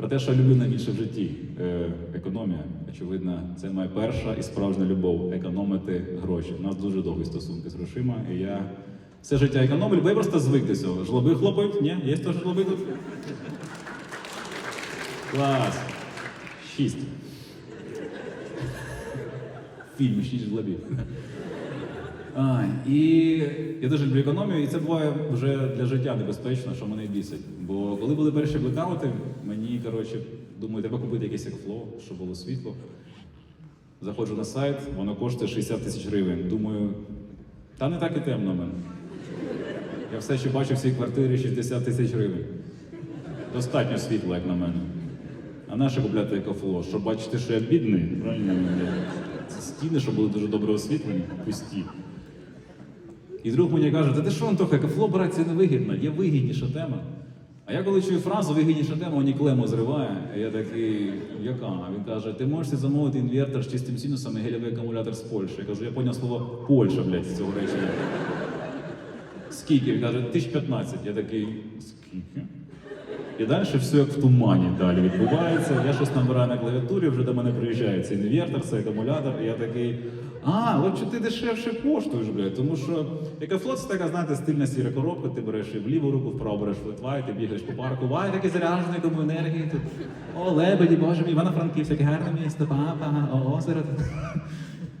Про те, що я люблю найбільше в житті. Е, економія, очевидно, це моя перша і справжня любов економити гроші. У нас дуже довгі стосунки з грошима, і я все життя економлю, бо я просто звик до цього. Жлоби хлопають? Ні? Є теж жлоби тут? Клас. Шість. Фільм шість жлобів. А, і я дуже люблю економію, і це буває вже для життя небезпечно, що мене бісить. Бо коли були перші блекаути, мені, коротше, думаю, треба купити якесь екфло, щоб було світло. Заходжу на сайт, воно коштує 60 тисяч гривень. Думаю, та не так і темно мене. Я все ще бачу в цій квартирі 60 тисяч гривень. Достатньо світла, як на мене. А наше купляти екофло, щоб бачити, що я бідний, правильно? Стіни, щоб були дуже добре освітлені, пусті. І друг мені каже, та ти що, Антоха, кафло брати це невигідно, є вигідніша тема. А я коли чую фразу вигідніша тема, мені клему зриває. Я такий, яка? А він каже, ти можеш замовити інвертор з чистим синусом і гелевий акумулятор з Польщі. Я кажу, я поняв слово Польща, блядь, з цього речення. Скільки? Він каже, 1015. Я такий, скільки? І далі все як в тумані далі відбувається. Я щось набираю на клавіатурі, вже до мене приїжджає цей інвертор, цей акумулятор, і я такий. А, от що ти дешевше коштуєш, блядь, тому що екофлот це така, знаєте, стильна сіра коробка, ти береш і в ліву руку, вправо береш флетвай, ти бігаєш по парку, вай, такий заряджений кому енергії. Тут. О, лебеді, боже мій, Івано-Франківськ, яке гарне місто, папа, о, озеро.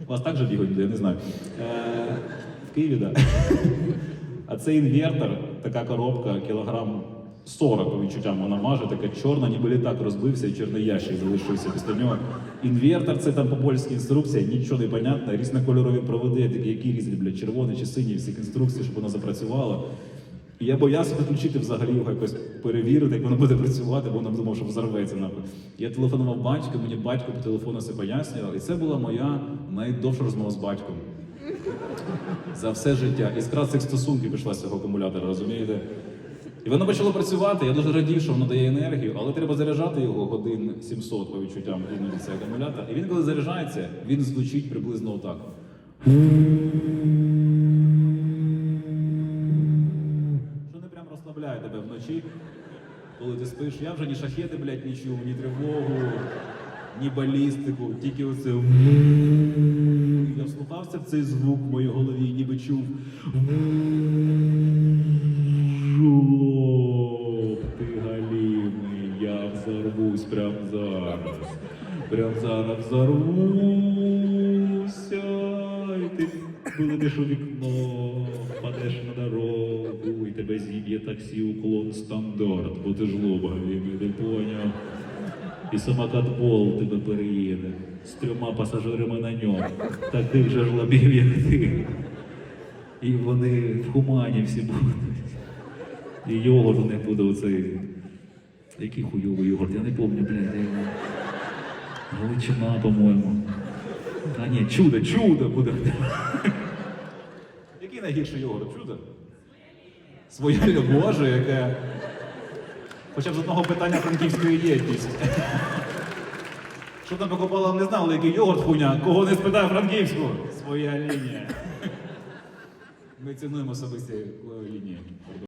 У вас так же бігають, я не знаю. Е, в Києві, так. Да. А цей інвертор, така коробка, кілограм 40 по відчуттям вона маже, така чорна, ніби літак розбився і чорний ящик залишився після нього. Інвертор це там по польській інструкції, нічого не понятно. Різнокольорові проводи, такі які різні, блядь, червоні чи сині, всіх інструкцій, щоб воно запрацювало. І я боявся підключити взагалі його якось перевірити, як воно буде працювати, бо воно думав, що взорветься нахуй. Я телефонував батьку, мені батько по телефону все пояснював, і це була моя найдовша розмова з батьком. За все життя. Іскра цих стосунків пішла з цього акумулятора, розумієте? І воно почало працювати. Я дуже радів, що воно дає енергію, але треба заряджати його годин 700 по відчуттям іноді цей акумулятор. І він, коли заряджається, він звучить приблизно отак. Що не прям розслабляє тебе вночі, коли ти спиш. Я вже ні шахети, блядь, не чув, ні тривогу, ні балістику, тільки оце. Я вслухався в цей звук в моїй голові, ніби чув. Зараз. Прям зараз взорвуся, і ти вилетиш у вікно, впадеш на дорогу, і тебе зіб'є таксі уклон стандарт, бо ти жлоб галімий, ти поняв. І самокат Бол тебе переїде з трьома пасажирами на ньому. Таких же жлобів, як ти. І вони в хумані всі будуть. І йогурт них буде оцей. Який хуйовий йогурт? Я не пам'ятаю, блядь. я Галичина, по-моєму. Та ні, чудо, чудо буде. Який найгірший йогурт? Чудо? Своя любов, Боже, яке. Хоча б з одного питання франківської єдність. Щоб там покупала, не знали, який йогурт хуйня, кого не спитає франківську. Своя лінія. Ми цінуємо особисті е, лінії.